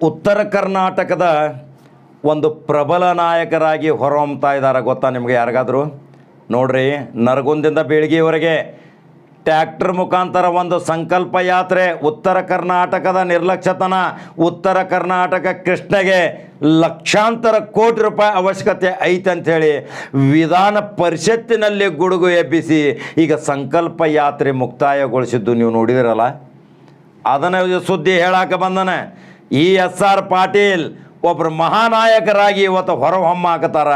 ಉತ್ತರ ಕರ್ನಾಟಕದ ಒಂದು ಪ್ರಬಲ ನಾಯಕರಾಗಿ ಹೊರಹೊಮ್ತಾ ಇದ್ದಾರೆ ಗೊತ್ತಾ ನಿಮಗೆ ಯಾರಿಗಾದರೂ? ನೋಡ್ರಿ, ನರಗುಂದಿಂದ ಬೀಳ್ಗಿವರೆಗೆ ಟ್ಯಾಕ್ಟರ್ ಮುಖಾಂತರ ಒಂದು ಸಂಕಲ್ಪ ಯಾತ್ರೆ ಉತ್ತರ ಕರ್ನಾಟಕದ ನಿರ್ಲಕ್ಷ್ಯತನ, ಉತ್ತರ ಕರ್ನಾಟಕ ಕೃಷ್ಣಗೆ ಲಕ್ಷಾಂತರ ಕೋಟಿ ರೂಪಾಯಿ ಅವಶ್ಯಕತೆ ಐತೆ ಅಂಥೇಳಿ ವಿಧಾನ ಪರಿಷತ್ತಿನಲ್ಲಿ ಗುಡುಗು ಎಬ್ಬಿಸಿ ಈಗ ಸಂಕಲ್ಪ ಯಾತ್ರೆ ಮುಕ್ತಾಯಗೊಳಿಸಿದ್ದು ನೀವು ನೋಡಿದಿರಲ್ಲ? ಅದನ್ನು ಸುದ್ದಿ ಹೇಳಾಕ ಬಂದನ. ಈ ಎಸ್ ಆರ್ ಪಾಟೀಲ್ ಒಬ್ಬರು ಮಹಾನಾಯಕರಾಗಿ ಇವತ್ತು ಹೊರಹೊಮ್ಮಾಕತ್ತಾರ.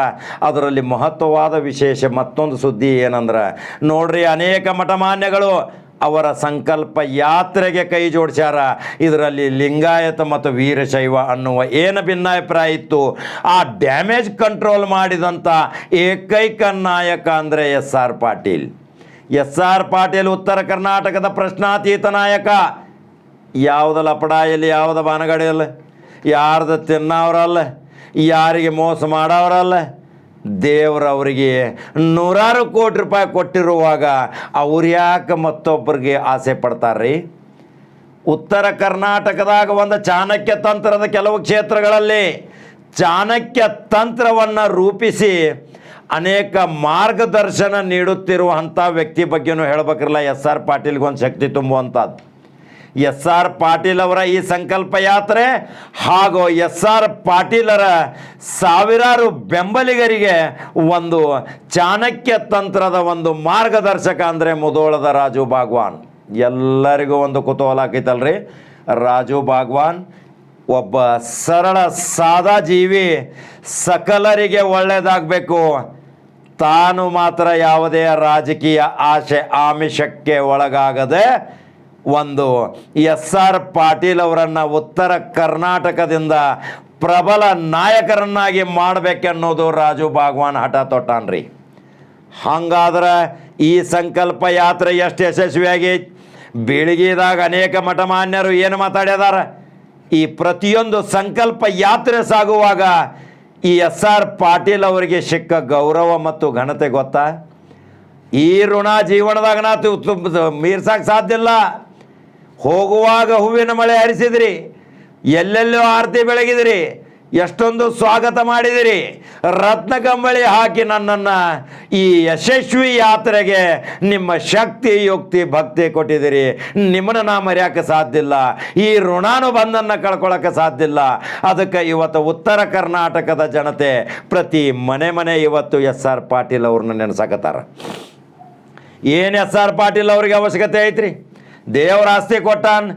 ಅದರಲ್ಲಿ ಮಹತ್ವವಾದ ವಿಶೇಷ ಮತ್ತೊಂದು ಸುದ್ದಿ ಏನಂದ್ರೆ, ನೋಡ್ರಿ ಅನೇಕ ಮಠಮಾನ್ಯಗಳು ಅವರ ಸಂಕಲ್ಪ ಯಾತ್ರೆಗೆ ಕೈ ಜೋಡಿಸ್ಯಾರ. ಇದರಲ್ಲಿ ಲಿಂಗಾಯತ ಮತ್ತು ವೀರಶೈವ ಅನ್ನುವ ಏನು ಭಿನ್ನಾಭಿಪ್ರಾಯ ಇತ್ತು. ಆ ಡ್ಯಾಮೇಜ್ ಕಂಟ್ರೋಲ್ ಮಾಡಿದಂಥ ಏಕೈಕ ನಾಯಕ ಅಂದರೆ S R Patil. S R Patil ಉತ್ತರ ಕರ್ನಾಟಕದ ಪ್ರಶ್ನಾತೀತ ನಾಯಕ. ಯಾವುದ ಲಪಡಾಯಲ್ಲಿ ಯಾವುದ ಬಾನಗಡಿಯಲ್ಲ? ಯಾರ್ದು ತಿನ್ನವರಲ್ಲ ಯಾರಿಗೆ ಮೋಸ ಮಾಡೋರಲ್ಲ? ದೇವರವರಿಗೆ ನೂರಾರು ಕೋಟಿ ರೂಪಾಯಿ ಕೊಟ್ಟಿರುವಾಗ ಅವ್ರು ಯಾಕೆ ಮತ್ತೊಬ್ಬರಿಗೆ ಆಸೆ ಪಡ್ತಾರ್ರಿ? ಉತ್ತರ ಕರ್ನಾಟಕದಾಗ ಒಂದು ಚಾಣಕ್ಯ ತಂತ್ರದ ಕೆಲವು ಕ್ಷೇತ್ರಗಳಲ್ಲಿ ಚಾಣಕ್ಯ ತಂತ್ರವನ್ನು ರೂಪಿಸಿ ಅನೇಕ ಮಾರ್ಗದರ್ಶನ ನೀಡುತ್ತಿರುವಂಥ ವ್ಯಕ್ತಿ ಬಗ್ಗೆನೂ ಹೇಳಬೇಕಲ್ಲ ಎಸ್ ಆರ್ ಪಾಟೀಲ್ಗೆ ಒಂದು ಶಕ್ತಿ ತುಂಬುವಂಥದ್ದು ಎಸ್ ಆರ್ ಪಾಟೀಲ್ ಅವರ ಈ ಸಂಕಲ್ಪ ಯಾತ್ರೆ ಹಾಗೂ ಎಸ್ ಆರ್ ಪಾಟೀಲರ ಸಾವಿರಾರು ಬೆಂಬಲಿಗರಿಗೆ ಒಂದು ಚಾಣಕ್ಯ ತಂತ್ರದ ಒಂದು ಮಾರ್ಗದರ್ಶಕ ಅಂದರೆ ಮುದೋಳದ ರಾಜು ಭಾಗ್ವಾನ್ ಎಲ್ಲರಿಗೂ ಒಂದು ಕುತೂಹಲ ಆಕೈತಲ್ರಿ. ರಾಜು ಭಾಗ್ವಾನ್ ಒಬ್ಬ ಸರಳ, ಸಾದಾ ಜೀವಿ, ಸಕಲರಿಗೆ ಒಳ್ಳೆಯದಾಗಬೇಕು ತಾನು ಮಾತ್ರ ಯಾವುದೇ ರಾಜಕೀಯ ಆಶೆ, ಆಮಿಷಕ್ಕೆ ಒಳಗಾಗದೆ ಒಂದು ಎಸ್ ಆರ್ ಪಾಟೀಲ್ ಅವರನ್ನು ಉತ್ತರ ಕರ್ನಾಟಕದಿಂದ ಪ್ರಬಲ ನಾಯಕರನ್ನಾಗಿ ಮಾಡಬೇಕೆನ್ನೋದು ರಾಜು ಭಾಗವಾನ್ ಹಠ ತೊಟ್ಟಾನ್ರಿ. ಹಂಗಾದ್ರೆ ಈ ಸಂಕಲ್ಪ ಯಾತ್ರೆ ಎಷ್ಟು ಯಶಸ್ವಿಯಾಗಿ? ಬೀಳಿಗೆದಾಗ ಅನೇಕ ಮಠಮಾನ್ಯರು ಏನು ಮಾತಾಡ್ಯದಾರ ಈ ಪ್ರತಿಯೊಂದು ಸಂಕಲ್ಪ ಯಾತ್ರೆ ಸಾಗುವಾಗ ಈ ಎಸ್ ಆರ್ ಪಾಟೀಲ್ ಅವರಿಗೆ ಸಿಕ್ಕ ಗೌರವ ಮತ್ತು ಘನತೆ ಗೊತ್ತಾ? ಈ ಋಣ ಜೀವನದಾಗ ನಾ ಮೀರ್ಸಕ್ಕೆ ಸಾಧ್ಯ ಇಲ್ಲ. ಹೋಗುವಾಗ ಹೂವಿನ ಮಳೆ ಹರಿಸಿದ್ರಿ, ಎಲ್ಲೆಲ್ಲೋ ಆರತಿ ಬೆಳಗಿದಿರಿ, ಎಷ್ಟೊಂದು ಸ್ವಾಗತ ಮಾಡಿದಿರಿ ರತ್ನ ಕಂಬಳಿ ಹಾಕಿ ನನ್ನನ್ನು ಈ ಯಶಸ್ವಿ ಯಾತ್ರೆಗೆ ನಿಮ್ಮ ಶಕ್ತಿ, ಯುಕ್ತಿ, ಭಕ್ತಿ ಕೊಟ್ಟಿದ್ದೀರಿ ನಿಮ್ಮನ್ನ ನಾ ಮರೆಯೋಕ್ಕೆ ಸಾಧ್ಯ ಇಲ್ಲ ಈ ಋಣಾನುಬಂಧನ ಕಳ್ಕೊಳ್ಳೋಕ್ಕೆ ಸಾಧ್ಯ ಇಲ್ಲ ಅದಕ್ಕೆ ಇವತ್ತು ಉತ್ತರ ಕರ್ನಾಟಕದ ಜನತೆ ಪ್ರತಿ ಮನೆ ಮನೆ ಇವತ್ತು ಎಸ್ ಆರ್ ಪಾಟೀಲ್ ಅವ್ರನ್ನ ನೆನೆಸಕತ್ತಾರ. ಏನು ಎಸ್ ಆರ್ ಪಾಟೀಲ್ ಅವ್ರಿಗೆ ಅವಶ್ಯಕತೆ ಐತ್ರಿ? ದೇವ್ರ ಆಸ್ತಿ ಕೊಟ್ಟಾನ್,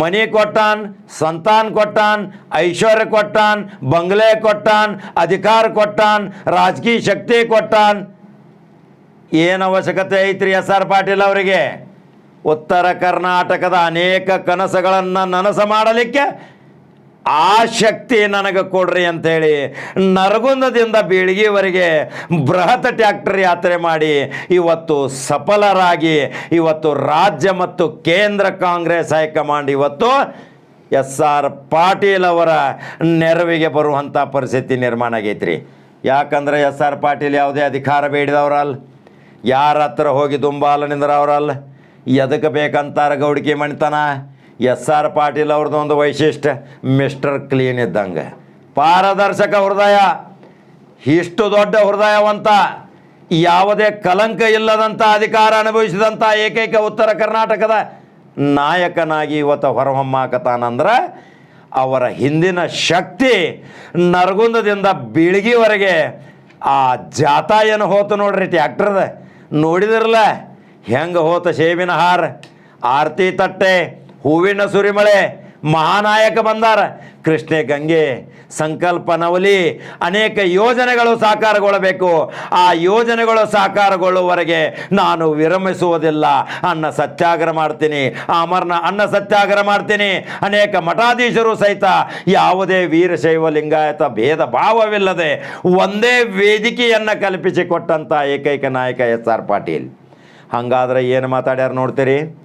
ಮನೆ ಕೊಟ್ಟಾನ್, ಸಂತಾನ್ ಕೊಟ್ಟಾನ್, ಐಶ್ವರ್ಯ ಕೊಟ್ಟಾನ್, ಬಂಗ್ಲೆ ಕೊಟ್ಟಾನ್, ಅಧಿಕಾರ ಕೊಟ್ಟಾನ್, ರಾಜಕೀಯ ಶಕ್ತಿ ಕೊಟ್ಟಾನ್. ಏನು ಅವಶ್ಯಕತೆ ಐತ್ರಿ ಎಸ್ ಆರ್ ಪಾಟೀಲ್ ಅವರಿಗೆ? ಉತ್ತರ ಕರ್ನಾಟಕದ ಅನೇಕ ಕನಸುಗಳನ್ನು ನನಸು ಮಾಡಲಿಕ್ಕೆ ಆ ಶಕ್ತಿ ನನಗೆ ಕೊಡ್ರಿ ಅಂಥೇಳಿ ನರಗುಂದದಿಂದ ಬೀಳಿಗೆವರೆಗೆ ಬೃಹತ್ ಟ್ಯಾಕ್ಟರ್ ಯಾತ್ರೆ ಮಾಡಿ ಇವತ್ತು ಸಫಲರಾಗಿ ಇವತ್ತು ರಾಜ್ಯ ಮತ್ತು ಕೇಂದ್ರ ಕಾಂಗ್ರೆಸ್ ಹೈಕಮಾಂಡ್ ಇವತ್ತು ಎಸ್ ಆರ್ ಪಾಟೀಲ್ ಅವರ ನೆರವಿಗೆ ಬರುವಂಥ ಪರಿಸ್ಥಿತಿ ನಿರ್ಮಾಣ ಆಗೈತ್ರಿ. ಯಾಕಂದ್ರೆ ಎಸ್ ಆರ್ ಪಾಟೀಲ್ ಯಾವುದೇ ಅಧಿಕಾರ ಬೇಡಿದವರಲ್ಲ. ಯಾರ ಹತ್ರ ಹೋಗಿ ದುಂಬಾಲ ನಿಂದ್ರವ್ರಲ್ಲ ಎದಕ್ಕೆ ಬೇಕಂತಾರ ಗೌಡಿಕೆ ಮಣಿತನ ಎಸ್ ಆರ್ ಪಾಟೀಲ್ ಅವ್ರದ್ದು ಒಂದು ವೈಶಿಷ್ಟ್ಯ, ಮಿಸ್ಟರ್ ಕ್ಲೀನ್ ಇದ್ದಂಗೆ. ಪಾರದರ್ಶಕ ಹೃದಯ, ಇಷ್ಟು ದೊಡ್ಡ ಹೃದಯವಂತ, ಯಾವುದೇ ಕಲಂಕ ಇಲ್ಲದಂಥ ಅಧಿಕಾರ ಅನುಭವಿಸಿದಂಥ ಏಕೈಕ ಉತ್ತರ ಕರ್ನಾಟಕದ ನಾಯಕನಾಗಿ ಇವತ್ತು ಹೊರಹೊಮ್ಮಾಕತಾನಂದ್ರೆ ಅವರ ಹಿಂದಿನ ಶಕ್ತಿ ನರಗುಂದದಿಂದ ಬೀಳ್ಗಿವರೆಗೆ ಆ ಜಾತ ಏನು ಹೋತು ನೋಡ್ರಿ ಟ್ಯಾಕ್ಟ್ರದ. ನೋಡಿದಿರಲ್ಲ, ಹೆಂಗೆ ಹೋತ ಸೇಬಿನ ಹಾರ, ಆರತಿ ತಟ್ಟೆ ಹೂವಿನ ಸುರಿಮಳೆ ಮಹಾನಾಯಕ ಬಂದಾರ. ಕೃಷ್ಣೆ ಗಂಗೆ, ಸಂಕಲ್ಪ ನವಲಿ, ಅನೇಕ ಯೋಜನೆಗಳು ಸಾಕಾರಗೊಳ್ಳಬೇಕು. ಆ ಯೋಜನೆಗಳು ಸಾಕಾರಗೊಳ್ಳುವವರೆಗೆ ನಾನು ವಿರಮಿಸುವುದಿಲ್ಲ. ಅನ್ನ ಸತ್ಯಾಗ್ರಹ ಮಾಡ್ತೀನಿ. ಅಮರ್ನ ಅನ್ನ ಸತ್ಯಾಗ್ರಹ ಮಾಡ್ತೀನಿ. ಅನೇಕ ಮಠಾಧೀಶರು ಸಹಿತ ಯಾವುದೇ ವೀರಶೈವ ಲಿಂಗಾಯತ ಭೇದ ಭಾವವಿಲ್ಲದೆ ಒಂದೇ ವೇದಿಕೆಯನ್ನು ಕಲ್ಪಿಸಿಕೊಟ್ಟಂಥ ಏಕೈಕ ನಾಯಕ ಎಸ್ ಆರ್ ಪಾಟೀಲ್. ಹಂಗಾದ್ರೆ ಏನು ಮಾತಾಡ್ಯಾರು ನೋಡ್ತೀರಿ?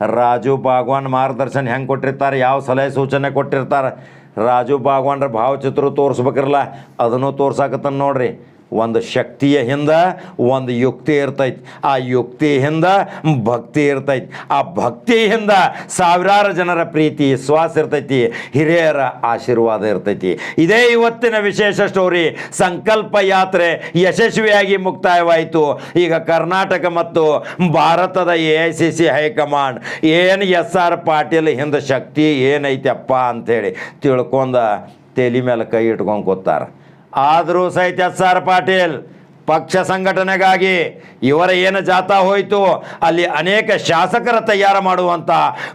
ರಾಜು ಬಾಗ್ವಾನ್ ಮಾರ್ಗದರ್ಶನ ಹೆಂಗೆ ಕೊಟ್ಟಿರ್ತಾರೆ, ಯಾವ ಸಲಹೆ ಸೂಚನೆ ಕೊಟ್ಟಿರ್ತಾರೆ, ರಾಜು ಬಾಗ್ವಾನ್ರ ಭಾವಚಿತ್ರ ತೋರಿಸ್ಬೇಕಿರಲ್ಲ ಅದನ್ನು ತೋರ್ಸಾಕತ್ತಾನ ನೋಡ್ರಿ. ಒಂದು ಶಕ್ತಿಯ ಹಿಂದ ಒಂದು ಯುಕ್ತಿ ಇರ್ತೈತಿ. ಆ ಯುಕ್ತಿ ಹಿಂದೆ ಭಕ್ತಿ ಇರ್ತೈತಿ. ಆ ಭಕ್ತಿ ಹಿಂದ ಸಾವಿರಾರು ಜನರ ಪ್ರೀತಿ, ವಿಶ್ವಾಸ ಇರ್ತೈತಿ. ಹಿರಿಯರ ಆಶೀರ್ವಾದ ಇರ್ತೈತಿ. ಇದೇ ಇವತ್ತಿನ ವಿಶೇಷ ಸ್ಟೋರಿ ಸಂಕಲ್ಪ ಯಾತ್ರೆ ಯಶಸ್ವಿಯಾಗಿ ಮುಕ್ತಾಯವಾಯಿತು. ಈಗ ಕರ್ನಾಟಕ ಮತ್ತು ಭಾರತದ A I C C high command ಏನು ಎಸ್ ಆರ್ ಪಾಟೀಲ್ ಹಿಂದೆ ಶಕ್ತಿ ಏನೈತಪ್ಪ ಅಂಥೇಳಿ ತಿಳ್ಕೊಂಡ ತಲೆ ಮೇಲೆ ಕೈ ಇಟ್ಕೊಂಡು ಕೂತಾರ. ಆದರೂ ಸಹಿತ ಎಸ್ ಆರ್ ಪಾಟೀಲ್ ಪಕ್ಷ ಸಂಘಟನೆಗಾಗಿ ಇವರ ಏನು ಜಾಥಾ ಹೋಯಿತು, ಅಲ್ಲಿ ಅನೇಕ ಶಾಸಕರ ತಯಾರು ಮಾಡುವಂಥ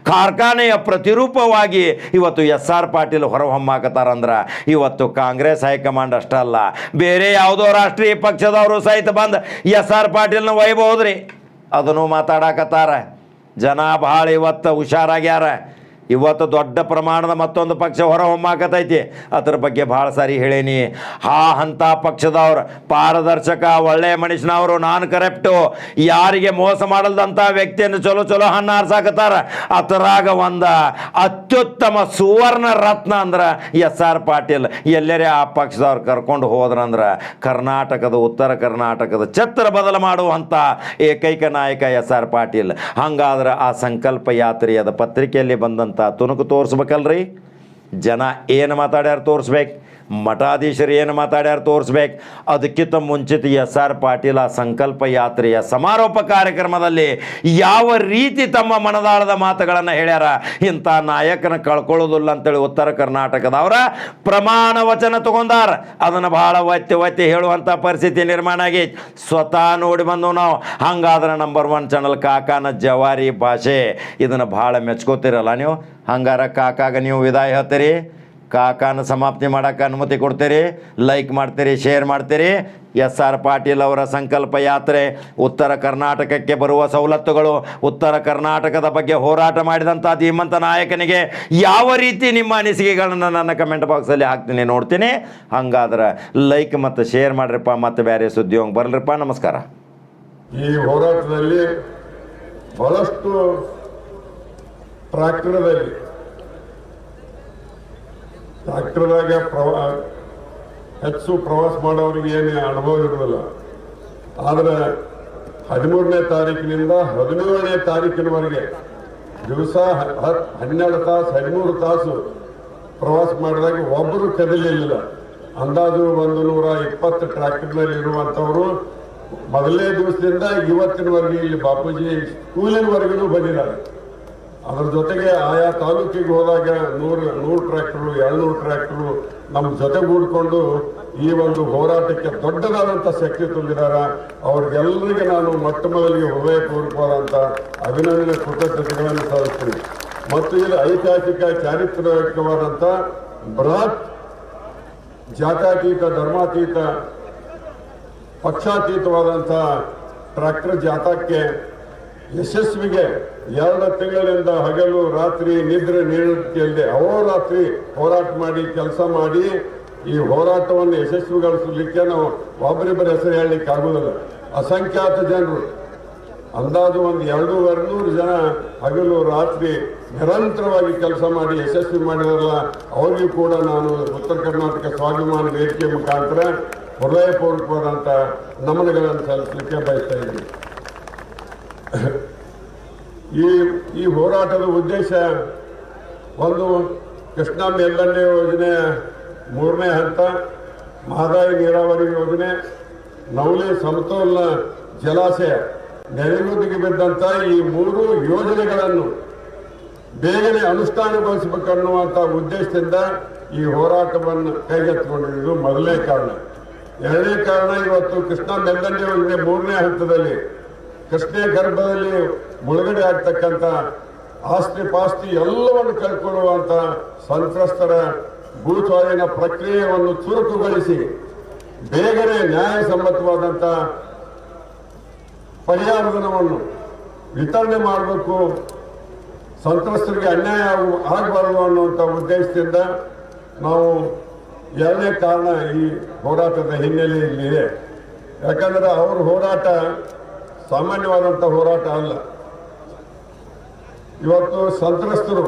ಕಾರ್ಖಾನೆಯ ಪ್ರತಿರೂಪವಾಗಿ ಇವತ್ತು ಎಸ್ ಆರ್ ಪಾಟೀಲ್ ಹೊರಹೊಮ್ಮಾಕತ್ತಾರಂದ್ರೆ ಇವತ್ತು ಕಾಂಗ್ರೆಸ್ ಹೈಕಮಾಂಡ್ ಅಷ್ಟಲ್ಲ ಬೇರೆ ಯಾವುದೋ ರಾಷ್ಟ್ರೀಯ ಪಕ್ಷದವರು ಸಹಿತ ಬಂದು ಎಸ್ ಆರ್ ಪಾಟೀಲ್ನ ಒಯ್ಬಹುದ್ರಿ ಅದನ್ನು ಮಾತಾಡಕತ್ತಾರ. ಜನ ಭಾಳ ಇವತ್ತು ಹುಷಾರಾಗ್ಯಾರ. ಇವತ್ತು ದೊಡ್ಡ ಪ್ರಮಾಣದ ಮತ್ತೊಂದು ಪಕ್ಷ ಹೊರ ಹೊಮ್ಮಾಕತೈತಿ. ಅದ್ರ ಬಗ್ಗೆ ಭಾಳ ಸಾರಿ ಹೇಳೀನಿ. ಆ ಹಂತ ಪಕ್ಷದವ್ರು, ಪಾರದರ್ಶಕ, ಒಳ್ಳೆಯ ಮನುಷ್ಯನವರು, ನಾನು ಕರೆಕ್ಟು ಯಾರಿಗೆ ಮೋಸ ಮಾಡಲ್ದಂಥ ವ್ಯಕ್ತಿಯನ್ನು ಚಲೋ ಚಲೋ ಹಣ್ಣು ಆರ್ಸಾಕತ್ತಾರ ಅದರಾಗ ಒಂದು ಅತ್ಯುತ್ತಮ ಸುವರ್ಣ ರತ್ನ ಅಂದ್ರೆ ಎಸ್ ಆರ್ ಪಾಟೀಲ್. ಎಲ್ಲರೇ ಆ ಪಕ್ಷದವ್ರು ಕರ್ಕೊಂಡು ಹೋದ್ರಂದ್ರೆ ಕರ್ನಾಟಕದ, ಉತ್ತರ ಕರ್ನಾಟಕದ ಛತ್ರ ಬದಲು ಮಾಡುವಂಥ ಏಕೈಕ ನಾಯಕ ಎಸ್ ಆರ್ ಪಾಟೀಲ್. ಹಂಗಾದ್ರೆ ಆ ಸಂಕಲ್ಪ ಯಾತ್ರೆಯದ ಪತ್ರಿಕೆಯಲ್ಲಿ ಬಂದಂಥ ತುಣುಕು ತೋರಿಸ್ಬೇಕಲ್ರಿ? ಜನ ಏನು ಮಾತಾಡ್ಯಾರ ತೋರಿಸ್ಬೇಕು? ಮಠಾಧೀಶರು ಏನು ಮಾತಾಡ್ಯಾರ ತೋರಿಸ್ಬೇಕು? ಅದಕ್ಕಿಂತ ಮುಂಚಿತ ಎಸ್ ಆರ್ ಪಾಟೀಲ ಸಂಕಲ್ಪ ಯಾತ್ರೆಯ ಸಮಾರೋಪ ಕಾರ್ಯಕ್ರಮದಲ್ಲಿ ಯಾವ ರೀತಿ ತಮ್ಮ ಮನದಾಳದ ಮಾತುಗಳನ್ನು ಹೇಳ್ಯಾರ? ಇಂಥ ನಾಯಕನ ಕಳ್ಕೊಳ್ಳೋದಿಲ್ಲ ಅಂತೇಳಿ ಉತ್ತರ ಕರ್ನಾಟಕದವರ ಪ್ರಮಾಣ ವಚನ ತಗೊಂಡಾರ. ಅದನ್ನು ಭಾಳ ಒತ್ತಿ ಒತ್ತಿ ಹೇಳುವಂಥ ಪರಿಸ್ಥಿತಿ ನಿರ್ಮಾಣ ಆಗಿ ಸ್ವತಃ ನೋಡಿ ಬಂದು ನಾವು. ಹಂಗಾದ್ರೆ ನಂಬರ್ ಒನ್ ಚಾನಲ್ ಕಾಕಾನ ಜವಾರಿ ಭಾಷೆ. ಇದನ್ನು ಭಾಳ ಮೆಚ್ಕೋತಿರಲ್ಲ ನೀವು? ಹಂಗಾರ ಕಾಕಾಗ ನೀವು ವಿದಾಯ ಹೇಳ್ತೀರಿ? ಕಾಕಾನ ಸಮಾಪ್ತಿ ಮಾಡೋಕ್ಕೆ ಅನುಮತಿ ಕೊಡ್ತೀರಿ ಲೈಕ್ ಮಾಡ್ತೀರಿ ಶೇರ್ ಮಾಡ್ತೀರಿ. ಎಸ್ ಆರ್ ಪಾಟೀಲ್ ಅವರ ಸಂಕಲ್ಪ ಯಾತ್ರೆ ಉತ್ತರ ಕರ್ನಾಟಕಕ್ಕೆ ಬರುವ ಸವಲತ್ತುಗಳು, ಉತ್ತರ ಕರ್ನಾಟಕದ ಬಗ್ಗೆ ಹೋರಾಟ ಮಾಡಿದಂಥ ಧೀಮಂತ ನಾಯಕನಿಗೆ ಯಾವ ರೀತಿ ನಿಮ್ಮ ಅನಿಸಿಕೆಗಳನ್ನು ನನ್ನ ಕಮೆಂಟ್ ಬಾಕ್ಸಲ್ಲಿ ಹಾಕ್ತೀನಿ, ನೋಡ್ತೀನಿ. ಹಂಗಾದ್ರೆ ಲೈಕ್ ಮತ್ತು ಶೇರ್ ಮಾಡ್ರಿಪ್ಪ, ಮತ್ತು ಬೇರೆ ಸುದ್ದಿ ಹೋಗಿ ನಮಸ್ಕಾರ. ಈ ಹೋರಾಟದಲ್ಲಿ ಬಹಳಷ್ಟು ಟ್ರ್ಯಾಕ್ಟರ್ದಲ್ಲಿ ಟ್ರ್ಯಾಕ್ಟರ್ದಾಗ ಪ್ರವಾ, ಹೆಚ್ಚು ಪ್ರವಾಸ ಮಾಡೋರಿಗೆ ಏನು ಅನುಭವ ಇರೋದಿಲ್ಲ ಆದರೆ ಹದಿಮೂರನೇ ತಾರೀಕಿನಿಂದ ಹದಿನೇಳನೇ ತಾರೀಕಿನವರೆಗೆ ದಿವಸ ಹನ್ನೆರಡು ತಾಸು, ಹದಿಮೂರು ತಾಸು ಪ್ರವಾಸ ಮಾಡಿದಾಗ ಒಬ್ಬರು ಕದಲಿಲ್ಲ ಅಂದಾಜು ಒಂದು ನೂರ ಇಪ್ಪತ್ತು ಟ್ರ್ಯಾಕ್ಟರ್ನಲ್ಲಿ ಇರುವಂಥವರು ಮೊದಲನೇ ದಿವಸದಿಂದ ಇವತ್ತಿನವರೆಗೆ ಇಲ್ಲಿ ಬಾಪೂಜಿ ಸ್ಕೂಲಿನವರೆಗೂ ಬಂದಿದ್ದಾರೆ. ಅದ್ರ ಜೊತೆಗೆ ಆಯಾ ತಾಲೂಕಿಗೆ ಹೋದಾಗ ನೂರು ನೂರು ಟ್ರ್ಯಾಕ್ಟರು, ಎರಡ್ನೂರು ಟ್ರ್ಯಾಕ್ಟ್ರು ನಮ್ಮ ಜೊತೆಗೂಡಿಕೊಂಡು ಈ ಒಂದು ಹೋರಾಟಕ್ಕೆ ದೊಡ್ಡದಾದಂಥ ಶಕ್ತಿ ತುಂಬಿದ್ದಾರೆ ಅವ್ರಿಗೆಲ್ಲರಿಗೆ ನಾನು ಮೊಟ್ಟ ಮೊದಲಿಗೆ ಹೃದಯಪೂರ್ವಕವಾದಂಥ ಅಭಿನಂದನೆ, ಕೃತಜ್ಞತೆಗಳನ್ನು ಸಾಧಿಸ್ತೀನಿ ಮತ್ತು ಇದು ಐತಿಹಾಸಿಕ ಚಾರಿತ್ರಿಕವಾದಂಥ ಬೃಹತ್ ಜಾತ್ಯತೀತ, ಧರ್ಮಾತೀತ ಪಕ್ಷಾತೀತವಾದಂಥ ಟ್ರ್ಯಾಕ್ಟರ್ ಜಾಥಾಕ್ಕೆ ಯಶಸ್ವಿಗೆ ಎರಡು ತಿಂಗಳಿಂದ ಹಗಲು, ರಾತ್ರಿ ನಿದ್ರೆ ನೀಡುತ್ತಿಲ್ಲದೆ ರಾತ್ರಿ ಹೋರಾಟ ಮಾಡಿ, ಕೆಲಸ ಮಾಡಿ, ಈ ಹೋರಾಟವನ್ನು ಯಶಸ್ವಿಗೊಳಿಸಲಿಕ್ಕೆ ನಾವು ಒಬ್ಬರಿಬ್ಬರ ಹೆಸರು ಹೇಳಲಿಕ್ಕೆ ಆಗುವುದಿಲ್ಲ. ಅಸಂಖ್ಯಾತ ಜನರು. ಅಂದಾಜು ಒಂದು ಎರಡೂವರೆ ನೂರು ಜನ ಹಗಲು, ರಾತ್ರಿ ನಿರಂತರವಾಗಿ ಕೆಲಸ ಮಾಡಿ, ಯಶಸ್ವಿ ಮಾಡಿದಾರಲ್ಲ, ಅವರಿಗೂ ಕೂಡ ನಾನು ಉತ್ತರ ಕರ್ನಾಟಕ ಸ್ವಾಭಿಮಾನ ವೇದಿಕೆ ಮುಖಾಂತರ ಹೃದಯಪೂರ್ವಕವಾದಂಥ ನಮನಗಳನ್ನು ಸಲ್ಲಿಸಲಿಕ್ಕೆ ಬಯಸ್ತಾ ಇದ್ದೀನಿ. ಈ ಈ ಹೋರಾಟದ ಉದ್ದೇಶ ಒಂದು ಕೃಷ್ಣ ಮೇಲ್ದಂಡೆ ಯೋಜನೆ, ಮೂರನೇ ಹಂತ ಮಹದಾಯಿ ನೀರಾವರಿ ಯೋಜನೆ, ನವಲಿ ಸಮತೋಲನ ಜಲಾಶಯ ನೆರೆಗುದಿಗೆ ಬಿದ್ದಂಥ ಈ ಮೂರು ಯೋಜನೆಗಳನ್ನು ಬೇಗನೆ ಅನುಷ್ಠಾನಗೊಳಿಸಬೇಕನ್ನುವಂಥ ಉದ್ದೇಶದಿಂದ ಈ ಹೋರಾಟವನ್ನು ಕೈಗೆತ್ತಿಕೊಂಡಿದ್ದು ಮೊದಲನೇ ಕಾರಣ. ಎರಡನೇ ಕಾರಣ ಇವತ್ತು ಕೃಷ್ಣ ಮೇಲ್ದಂಡೆ ಯೋಜನೆ ಮೂರನೇ ಹಂತದಲ್ಲಿ ಕೃಷ್ಣ ಗರ್ಭದಲ್ಲಿ ಮುಳುಗಡೆ ಆಗ್ತಕ್ಕಂಥ ಆಸ್ತಿ ಪಾಸ್ತಿ ಎಲ್ಲವನ್ನು ಕಳ್ಕೊಳ್ಳುವಂತ ಸಂತ್ರಸ್ತರ ಭೂಸ್ವಾಧೀನ ಪ್ರಕ್ರಿಯೆಯನ್ನು ಚುರುಕುಗೊಳಿಸಿ ಬೇಗನೆ ನ್ಯಾಯಸಮ್ಮತವಾದಂಥ ಪರಿಹಾರಧನವನ್ನು ವಿತರಣೆ ಮಾಡಬೇಕು. ಸಂತ್ರಸ್ತರಿಗೆ ಅನ್ಯಾಯ ಆಗಬಾರದು ಅನ್ನುವಂಥ ಉದ್ದೇಶದಿಂದ ನಾವು ಎರಡನೇ ಕಾರಣ ಈ ಹೋರಾಟದ ಹಿನ್ನೆಲೆಯಲ್ಲಿದೆ ಯಾಕಂದರೆ ಅವ್ರ ಹೋರಾಟ ಸಾಮಾನ್ಯವಾದಂಥ ಹೋರಾಟ ಅಲ್ಲ. ಇವತ್ತು ಸಂತ್ರಸ್ತರು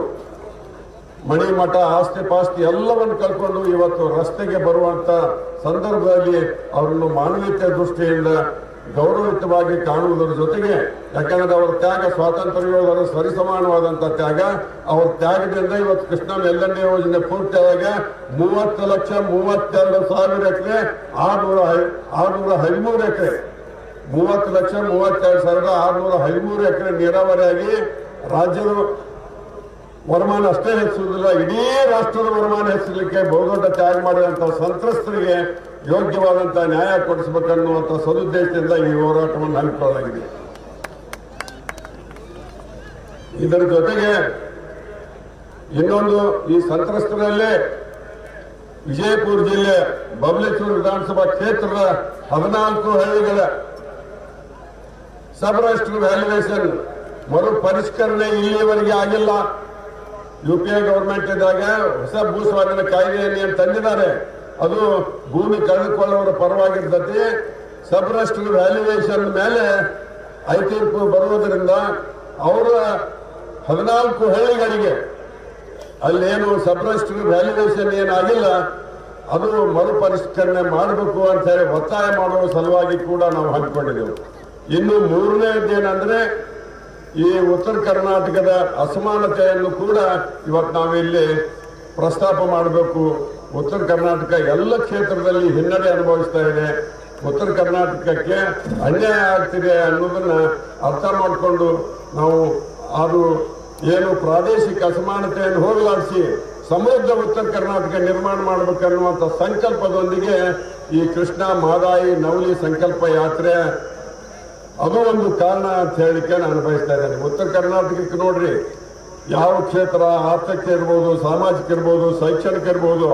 ಮಣಿಮಠ ಆಸ್ತಿ ಪಾಸ್ತಿ ಎಲ್ಲವನ್ನು ಕಲ್ಕೊಂಡು ಇವತ್ತು ರಸ್ತೆಗೆ ಬರುವಂತ ಸಂದರ್ಭದಲ್ಲಿ ಅವರನ್ನು ಮಾನವೀಯತೆ ದೃಷ್ಟಿಯಿಂದ ಗೌರವಯುತವಾಗಿ ಕಾಣುವುದರ ಜೊತೆಗೆ, ಯಾಕಂದ್ರೆ ಅವರ ತ್ಯಾಗ ಸ್ವಾತಂತ್ರ್ಯ ಯೋಧರ ಸರಿಸಮಾನವಾದಂಥ ತ್ಯಾಗ, ಅವರ ತ್ಯಾಗದಿಂದ ಇವತ್ತು ಕೃಷ್ಣ ಎಲ್ಲನೇ ಯೋಜನೆ ಪೂರ್ತಿಯಾದಾಗ ಮೂವತ್ತು ಲಕ್ಷ ಮೂವತ್ತೆರಡು ಸಾವಿರ ಎಕರೆ ಆರ್ನೂರ ಆರ್ನೂರ ಹದಿಮೂರು ಎಕರೆ ಮೂವತ್ತು ಲಕ್ಷ ಮೂವತ್ತೆರಡು ಸಾವಿರದ ಆರ್ನೂರ ಹದಿಮೂರು ಎಕರೆ ನೀರಾವರಿಯಾಗಿ ರಾಜ್ಯದ ವರಮಾನ ಅಷ್ಟೇ ಹೆಚ್ಚಿಸುವುದಿಲ್ಲ. ಇಡೀ ರಾಷ್ಟ್ರದ ವರಮಾನ ಹೆಚ್ಚಲಿಕ್ಕೆ ಬಹುದೊಡ್ಡ ತ್ಯಾಗ ಮಾಡಿದಂತ ಸಂತ್ರಸ್ತರಿಗೆ ಯೋಗ್ಯವಾದಂತಹ ನ್ಯಾಯ ಕೊಡಿಸಬೇಕನ್ನುವಂತ ಸದುದ್ದೇಶದಿಂದ ಈ ಹೋರಾಟವನ್ನು ಹಮ್ಮಿಕೊಳ್ಳಲಾಗಿದೆ. ಇದರ ಜೊತೆಗೆ ಇನ್ನೊಂದು ಈ ಸಂತ್ರಸ್ತರಲ್ಲಿ ವಿಜಯಪುರ ಜಿಲ್ಲೆ ಬಬಲೇಶ್ವರ ವಿಧಾನಸಭಾ ಕ್ಷೇತ್ರದ ಹದಿನಾಲ್ಕು ಹಳ್ಳಿಗಳ ಸಬ್ ವ್ಯಾಲ್ಯುವೇಷನ್ ಮರು ಪರಿಷ್ಕರಣೆ ಇಲ್ಲಿಯವರೆಗೆ ಆಗಿಲ್ಲ. ಯು ಪಿ ಎ ಇದ್ದಾಗ ಹೊಸ ಭೂ ಸ್ವಾಧೀನ ಕಾಯ್ದೆಯನ್ನು ಏನು ತಂದಿದ್ದಾರೆ. ಅದು ಭೂಮಿ ಕಳೆದುಕೊಳ್ಳುವ ಪರವಾಗಿರ್ತತಿ ಸಬ್ ವ್ಯಾಲ್ಯುವೇಷನ್ ಮೇಲೆ ಐ ತೀರ್ಪು ಬರುವುದರಿಂದ ಅವರ ಹದಿನಾಲ್ಕು ಹಳ್ಳಿಗಳಿಗೆ ಅಲ್ಲೇನು ಸಬ್ರಸ್ಟ್ ವ್ಯಾಲ್ಯುವೇಷನ್ ಏನಾಗಿಲ್ಲ. ಅದು ಮರುಪರಿಷ್ಕರಣೆ ಮಾಡಬೇಕು ಅಂತ ಹೇಳಿ ಒತ್ತಾಯ ಮಾಡುವ ಸಲುವಾಗಿ ಕೂಡ ನಾವು ಹಮ್ಮಿಕೊಂಡಿದ್ದೆವು ಇನ್ನು ಮೂರನೇದೇನೆಂದ್ರೆ ಈ ಉತ್ತರ ಕರ್ನಾಟಕದ ಅಸಮಾನತೆಯನ್ನು ಕೂಡ ಇವತ್ತು ನಾವಿಲ್ಲಿ ಪ್ರಸ್ತಾಪ ಮಾಡಬೇಕು. ಉತ್ತರ ಕರ್ನಾಟಕ ಎಲ್ಲ ಕ್ಷೇತ್ರದಲ್ಲಿ ಹಿನ್ನಡೆ ಅನುಭವಿಸ್ತಾ ಇದೆ. ಉತ್ತರ ಕರ್ನಾಟಕಕ್ಕೆ ಅನ್ಯಾಯ ಆಗ್ತಿದೆ ಅನ್ನೋದನ್ನ ಅರ್ಥ ಮಾಡಿಕೊಂಡು ನಾವು ಅದು ಏನು ಪ್ರಾದೇಶಿಕ ಅಸಮಾನತೆಯನ್ನು ಹೋಗಲಾಡಿಸಿ ಸಮೃದ್ಧ ಉತ್ತರ ಕರ್ನಾಟಕ ನಿರ್ಮಾಣ ಮಾಡಬೇಕನ್ನುವಂಥ ಸಂಕಲ್ಪದೊಂದಿಗೆ ಈ ಕೃಷ್ಣ, ಮಾದಾಯಿ, ನವಲಿ ಸಂಕಲ್ಪ ಯಾತ್ರೆ ಅದು ಒಂದು ಕಾರಣ ಅಂತ ಹೇಳಿಕೆ ನಾನು ಬಯಸ್ತಾ ಇದ್ದೇನೆ. ಉತ್ತರ ಕರ್ನಾಟಕಕ್ಕೆ ನೋಡ್ರಿ, ಯಾವ ಕ್ಷೇತ್ರ ಆರ್ಥಿಕ ಇರ್ಬೋದು, ಸಾಮಾಜಿಕ ಇರ್ಬೋದು, ಶೈಕ್ಷಣಿಕ ಇರ್ಬೋದು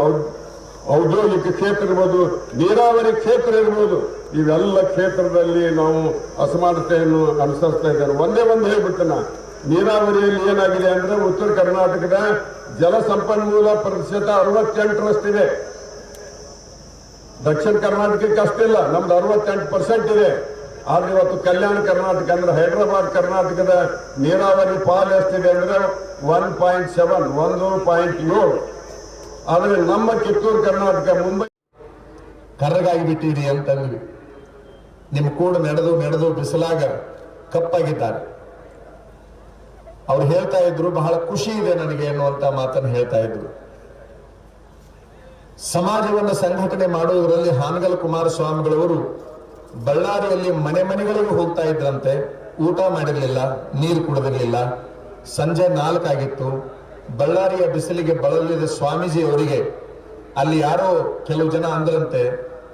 ಔದ್ಯೋಗಿಕ ಕ್ಷೇತ್ರ ಇರ್ಬೋದು, ನೀರಾವರಿ ಕ್ಷೇತ್ರ ಇರ್ಬೋದು, ಇವೆಲ್ಲ ಕ್ಷೇತ್ರದಲ್ಲಿ ನಾವು ಅಸಮಾನತೆಯನ್ನು ಅನುಸರಿಸ್ತಾ ಇದ್ದೇವೆ ಒಂದೇ ಒಂದು ಹೇಳ್ಬಿಡ್ತೇನೆ, ನೀರಾವರಿಯಲ್ಲಿ ಏನಾಗಿದೆ ಅಂದ್ರೆ ಉತ್ತರ ಕರ್ನಾಟಕದ ಜಲ ಸಂಪನ್ಮೂಲ ಪ್ರತಿಶತ ಅರವತ್ತೆಂಟರಷ್ಟಿದೆ. ದಕ್ಷಿಣ ಕರ್ನಾಟಕಕ್ಕೆ ಅಷ್ಟಿಲ್ಲ, ನಮ್ದು ಅರವತ್ತೆಂಟು ಪರ್ಸೆಂಟ್ ಇದೆ. ಆದ್ರೆ ಇವತ್ತು ಕಲ್ಯಾಣ ಕರ್ನಾಟಕ ಅಂದ್ರೆ ಹೈದರಾಬಾದ್ ಕರ್ನಾಟಕದ ನೀರಾವರಿ ಪಾಲ್ ಎಷ್ಟಿದೆ ಅಂದ್ರೆ ಒನ್ ಪಾಯಿಂಟ್ ಸೆವೆನ್ ಒಂದು ಪಾಯಿಂಟ್ ಏಳು. ಆದ್ರೆ ನಮ್ಮ ಕಿತ್ತೂರು ಕರ್ನಾಟಕ ಮುಂಬೈ ಕರ್ರಗಾಗಿ ಬಿಟ್ಟಿರಿ ಅಂತಂದ್ವಿ ನಿಮ್ಮ ಕೂಡ ನಡೆದು ನಡೆದು ಬಿಸಿಲಾಗ ಕಪ್ಪಾಗಿದ್ದಾರೆ. ಅವ್ರು ಹೇಳ್ತಾ ಇದ್ರು, ಬಹಳ ಖುಷಿ ಇದೆ ನನಗೆ ಅನ್ನುವಂತ ಮಾತನ್ನು ಹೇಳ್ತಾ ಇದ್ರು. ಸಮಾಜವನ್ನು ಸಂಘಟನೆ ಮಾಡುವುದರಲ್ಲಿ ಹಾನಗಲ್ ಕುಮಾರಸ್ವಾಮಿಗಳವರು ಬಳ್ಳಾರಿಯಲ್ಲಿ ಮನೆ ಮನೆಗಳಿಗೂ ಹೋಗ್ತಾ ಇದ್ರಂತೆ, ಊಟ ಮಾಡಿರಲಿಲ್ಲ, ನೀರು ಕುಡಿದಿರಲಿಲ್ಲ. ಸಂಜೆ ನಾಲ್ಕಾಗಿತ್ತು ಬಳ್ಳಾರಿಯ ಬಿಸಿಲಿಗೆ ಬಳಲಿದ ಸ್ವಾಮೀಜಿ ಅವರಿಗೆ ಅಲ್ಲಿ ಯಾರೋ ಕೆಲವು ಜನ ಅಂದ್ರಂತೆ,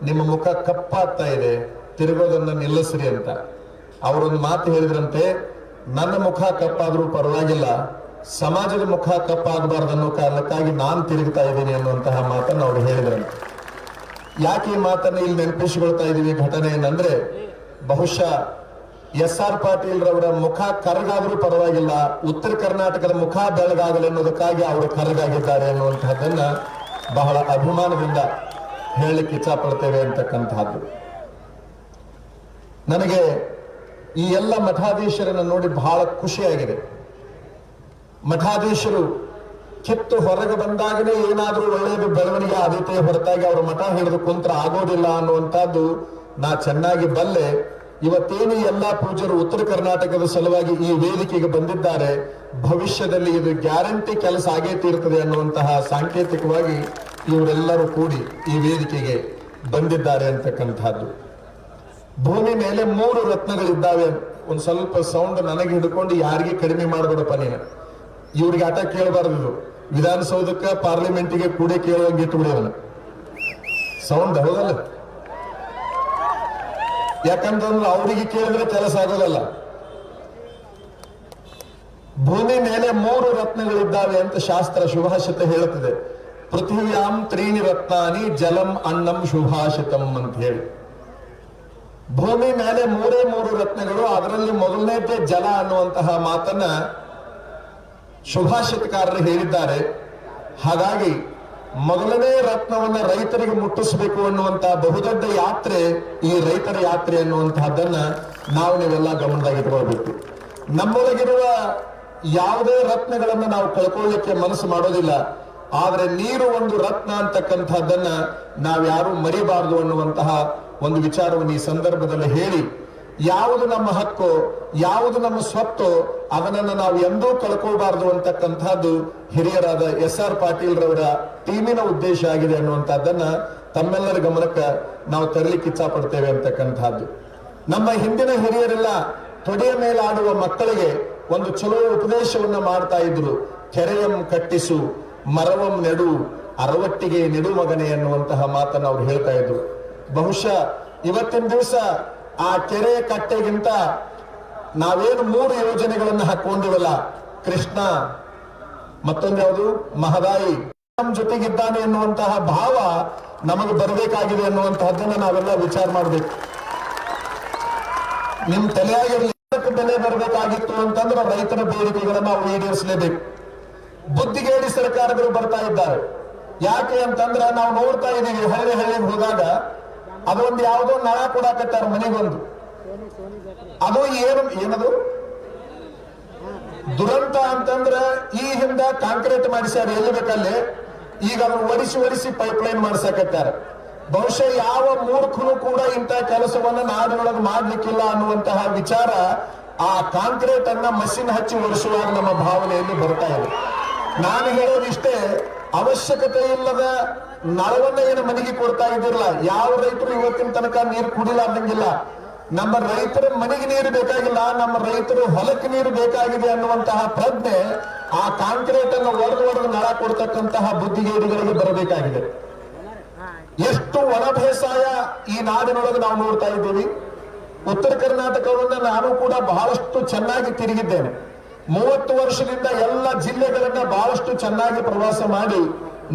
ನಿಮ್ಮ ಮುಖ ಕಪ್ಪಾಗ್ತಾ ಇದೆ, ತಿರುಗೋದನ್ನ ನಿಲ್ಲಿಸ್ರಿ ಅಂತ. ಅವರೊಂದು ಮಾತು ಹೇಳಿದ್ರಂತೆ, ನನ್ನ ಮುಖ ಕಪ್ಪಾದ್ರೂ ಪರವಾಗಿಲ್ಲ, ಸಮಾಜದ ಮುಖ ಕಪ್ಪಾಗಬಾರ್ದು ಅನ್ನೋ ಕಾರಣಕ್ಕಾಗಿ ನಾನು ತಿರುಗ್ತಾ ಇದ್ದೀನಿ ಅನ್ನುವಂತಹ ಮಾತನ್ನು ಅವರು ಹೇಳಿದ್ರಂತೆ ಯಾಕೆ ಈ ಮಾತನ್ನು ಇಲ್ಲಿ ನೆನಪಿಸಿಕೊಳ್ತಾ ಇದೀವಿ ಘಟನೆ ಏನಂದ್ರೆ ಬಹುಶಃ ಎಸ್ ಆರ್ ಪಾಟೀಲ್ ರವರ ಮುಖ ಕರಗಾದ್ರೂ ಪರವಾಗಿಲ್ಲ, ಉತ್ತರ ಕರ್ನಾಟಕದ ಮುಖ ಬೆಳಗಾಗಲಿ ಅನ್ನೋದಕ್ಕಾಗಿ ಅವರು ಕರಗಾಗಿದ್ದಾರೆ ಅನ್ನುವಂತಹದ್ದನ್ನ ಬಹಳ ಅಭಿಮಾನದಿಂದ ಹೇಳಲಿಕ್ಕೆ ಇಚ್ಛಪಡ್ತೇವೆ ಅಂತಕ್ಕಂತಹದ್ದು. ನನಗೆ ಈ ಎಲ್ಲ ಮಠಾಧೀಶರನ್ನು ನೋಡಿ ಬಹಳ ಖುಷಿಯಾಗಿದೆ. ಮಠಾಧೀಶರು ಕಿತ್ತು ಹೊರಗೆ ಬಂದಾಗನೇ ಏನಾದರೂ ಒಳ್ಳೆಯದು ಬೆಳವಣಿಗೆ ಆದೀತೆ ಹೊರತಾಗಿ ಅವ್ರ ಮಠ ಹಿಡಿದು ಕುಂತ್ರ ಆಗೋದಿಲ್ಲ ಅನ್ನುವಂಥದ್ದು ನಾ ಚೆನ್ನಾಗಿ ಬಲ್ಲೆ. ಇವತ್ತೇನು ಎಲ್ಲಾ ಪೂಜರು ಉತ್ತರ ಕರ್ನಾಟಕದ ಸಲುವಾಗಿ ಈ ವೇದಿಕೆಗೆ ಬಂದಿದ್ದಾರೆ, ಭವಿಷ್ಯದಲ್ಲಿ ಇದು ಗ್ಯಾರಂಟಿ ಕೆಲಸ ಆಗೇ ತೀರ್ತದೆ ಅನ್ನುವಂತಹ ಸಾಂಕೇತಿಕವಾಗಿ ಇವರೆಲ್ಲರೂ ಕೂಡಿ ಈ ವೇದಿಕೆಗೆ ಬಂದಿದ್ದಾರೆ ಅಂತಕ್ಕಂಥದ್ದು. ಭೂಮಿ ಮೇಲೆ ಮೂರು ರತ್ನಗಳಿದ್ದಾವೆ. ಒಂದ್ ಸ್ವಲ್ಪ ಸೌಂಡ್ ನನಗೆ ಹಿಡ್ಕೊಂಡು ಯಾರಿಗೆ ಕಡಿಮೆ ಮಾಡಬೇಡಪ್ಪ ನೀನು. ಇವ್ರಿಗೆ ಆಟ ಕೇಳಬಾರ್ದು ಇದು ವಿಧಾನಸೌಧಕ್ಕ ಪಾರ್ಲಿಮೆಂಟಿಗೆ ಕೂಡಿ ಕೇಳುವಂಗೆ ಇಟ್ಬಿಡಿ ಅವನು ಸೌಂಡ್ ಹೌದಲ್ಲ? ಯಾಕಂತಂದ್ರೆ ಅವರಿಗೆ ಕೇಳಿದ್ರೆ ಕೆಲಸ ಆಗೋದಲ್ಲ. ಭೂಮಿ ಮೇಲೆ ಮೂರು ರತ್ನಗಳಿದ್ದಾವೆ ಅಂತ ಶಾಸ್ತ್ರ ಶುಭಾಷಿತ ಹೇಳುತ್ತದೆ. ಪೃಥ್ವಿಯಾಂ ತ್ರೀಣಿ ರತ್ನಾನಿ ಜಲಂ ಅನ್ನಂ ಶುಭಾಷಿತಂ ಅಂತ ಹೇಳಿ. ಭೂಮಿ ಮೇಲೆ ಮೂರೇ ಮೂರು ರತ್ನಗಳು, ಅದರಲ್ಲಿ ಮೊದಲನೇದೇ ಜಲ ಅನ್ನುವಂತಹ ಮಾತನ್ನ ಶುಭಾಷಿತಕಾರರು ಹೇಳಿದ್ದಾರೆ. ಹಾಗಾಗಿ ಮೊದಲನೇ ರತ್ನವನ್ನ ರೈತರಿಗೆ ಮುಟ್ಟಿಸಬೇಕು ಅನ್ನುವಂತಹ ಬಹುದೊಡ್ಡ ಯಾತ್ರೆ ಈ ರೈತರ ಯಾತ್ರೆ ಅನ್ನುವಂತಹದ್ದನ್ನ ನಾವು ನೀವೆಲ್ಲ ಗಮನದಾಗಿಟ್ಕೊಳ್ಬೇಕು ನಮ್ಮೊಳಗಿರುವ ಯಾವುದೇ ರತ್ನಗಳನ್ನ ನಾವು ಕಳ್ಕೊಳ್ಳಿಕ್ಕೆ ಮನಸ್ಸು ಮಾಡೋದಿಲ್ಲ. ಆದ್ರೆ ನೀರು ಒಂದು ರತ್ನ ಅಂತಕ್ಕಂಥದ್ದನ್ನ ನಾವ್ಯಾರು ಮರಿಬಾರದು ಅನ್ನುವಂತಹ ಒಂದು ವಿಚಾರವನ್ನು ಈ ಸಂದರ್ಭದಲ್ಲಿ ಹೇಳಿ ಯಾವುದು ನಮ್ಮ ಹಕ್ಕು, ಯಾವುದು ನಮ್ಮ ಸ್ವತ್ತು ಅದನ್ನ ನಾವು ಎಂದೂ ಕಳ್ಕೋಬಾರದು ಅಂತಕ್ಕಂಥದ್ದು ಹಿರಿಯರಾದ ಎಸ್ ಆರ್ ಪಾಟೀಲ್ ರವರ ಟೀಮಿನ ಉದ್ದೇಶ ಆಗಿದೆ ಅನ್ನುವಂಥದ್ದನ್ನ ತಮ್ಮೆಲ್ಲರ ಗಮನಕ್ಕೆ ನಾವು ತರಲಿಕ್ಕೆ ಇಚ್ಛಪಡ್ತೇವೆ ಅಂತಕ್ಕಂಥದ್ದು. ನಮ್ಮ ಹಿಂದಿನ ಹಿರಿಯರೆಲ್ಲ ತೊಡೆಯ ಮೇಲೆ ಆಡುವ ಮಕ್ಕಳಿಗೆ ಒಂದು ಚಲೋ ಉಪದೇಶವನ್ನ ಮಾಡ್ತಾ ಇದ್ರು. ಕೆರೆಯಂ ಕಟ್ಟಿಸು, ಮರವಂ ನೆಡು, ಅರವಟ್ಟಿಗೆ ನೆಡು ಮಗನೆ ಅನ್ನುವಂತಹ ಮಾತನ್ನು ಅವ್ರು ಹೇಳ್ತಾ ಇದ್ರು. ಬಹುಶಃ ಇವತ್ತಿನ ದಿವಸ ಆ ಕೆರೆ ಕಟ್ಟೆಗಿಂತ ನಾವೇನು ಮೂರು ಯೋಜನೆಗಳನ್ನು ಹಾಕೊಂಡಿವಲ್ಲ ಕೃಷ್ಣ, ಮತ್ತೊಂದು ಯಾವುದು? ಮಹದಾಯಿ. ನಮ್ಮ ಜೊತೆಗಿದ್ದಾನೆ ಎನ್ನುವಂತಹ ಭಾವ ನಮಗೆ ಬರಬೇಕಾಗಿದೆ ಅನ್ನುವಂತಹದ್ದನ್ನ ನಾವೆಲ್ಲ ವಿಚಾರ ಮಾಡಬೇಕು. ನಿಮ್ ತಲೆಯಾಗಿರಲಿ ಬೆಲೆ ಬರಬೇಕಾಗಿತ್ತು ಅಂತಂದ್ರೆ ರೈತರ ಬೇಡಿಕೆಗಳನ್ನ ನಾವು ಈಡೇರಿಸಲೇಬೇಕು. ಬುದ್ಧಿಗೇಡಿ ಸರ್ಕಾರಗಳು ಬರ್ತಾ ಇದ್ದಾರೆ. ಯಾಕೆ ಅಂತಂದ್ರೆ ನಾವು ನೋಡ್ತಾ ಇದೀವಿ ಹಳ್ಳಿ ಹಳ್ಳಿಗೆ ಹೋದಾಗ ಅದೊಂದು ಯಾವುದೋ ನಳ ಕೊಡಾಕತ್ತಾರ ಮನೆಗೊಂದು. ಅದು ಏನು, ಏನದು? ದುರಂತ ಅಂತಂದ್ರ ಈ ಹಿಂದ ಕಾಂಕ್ರೀಟ್ ಮಾಡಿಸ್ಯಾರ, ಎಲ್ಲಿ ಬೇಕಲ್ಲಿ? ಈಗ ಅದನ್ನು ಒಡಿಸಿ ಒಡಿಸಿ ಪೈಪ್ ಲೈನ್ ಮಾಡಿಸಕತ್ತಾರ ಬಹುಶಃ ಯಾವ ಮೂರ್ಖನು ಕೂಡ ಇಂಥ ಕೆಲಸವನ್ನ ನಾಡಿನೊಳಗೆ ಮಾಡ್ಲಿಕ್ಕಿಲ್ಲ ಅನ್ನುವಂತಹ ವಿಚಾರ ಆ ಕಾಂಕ್ರೀಟ್ ಅನ್ನ ಮಷಿನ್ ಹಚ್ಚಿ ಒಡಿಸುವಾಗ ನಮ್ಮ ಭಾವನೆಯಲ್ಲಿ ಬರ್ತಾ ಇದೆ. ನಾನು ಹೇಳೋದಿಷ್ಟೇ, ಅವಶ್ಯಕತೆ ಇಲ್ಲದ ನಳವನ್ನ ಏನು ಮನೆಗೆ ಕೊಡ್ತಾ ಇದ್ದಿರಲ್ಲ, ಯಾವ ರೈತರು ಇವತ್ತಿನ ತನಕ ನೀರು ಕುಡಿಲಾರ್ದಂಗಿಲ್ಲ ನಮ್ಮ ರೈತರ ಮನೆಗೆ ನೀರು ಬೇಕಾಗಿಲ್ಲ, ನಮ್ಮ ರೈತರು ಹೊಲಕ್ಕೆ ನೀರು ಬೇಕಾಗಿದೆ ಅನ್ನುವಂತಹ ಪ್ರಜ್ಞೆ ಆ ಕಾಂಕ್ರೀಟ್ ಅನ್ನು ಒಡೆದು ಒಡೆದು ನಳ ಕೊಡ್ತಕ್ಕಂತಹ ಬುದ್ಧಿಗೇಡಿಗಳಿಗೆ ಬರಬೇಕಾಗಿದೆ. ಎಷ್ಟು ಒಣ ಬೇಸಾಯ ಈ ನಾಡಿನೊಳಗೆ ನಾವು ನೋಡ್ತಾ ಇದ್ದೀವಿ. ಉತ್ತರ ಕರ್ನಾಟಕವನ್ನ ನಾನು ಕೂಡ ಬಹಳಷ್ಟು ಚೆನ್ನಾಗಿ ತಿರುಗಿದ್ದೇನೆ. ಮೂವತ್ತು ವರ್ಷದಿಂದ ಎಲ್ಲ ಜಿಲ್ಲೆಗಳನ್ನ ಬಹಳಷ್ಟು ಚೆನ್ನಾಗಿ ಪ್ರವಾಸ ಮಾಡಿ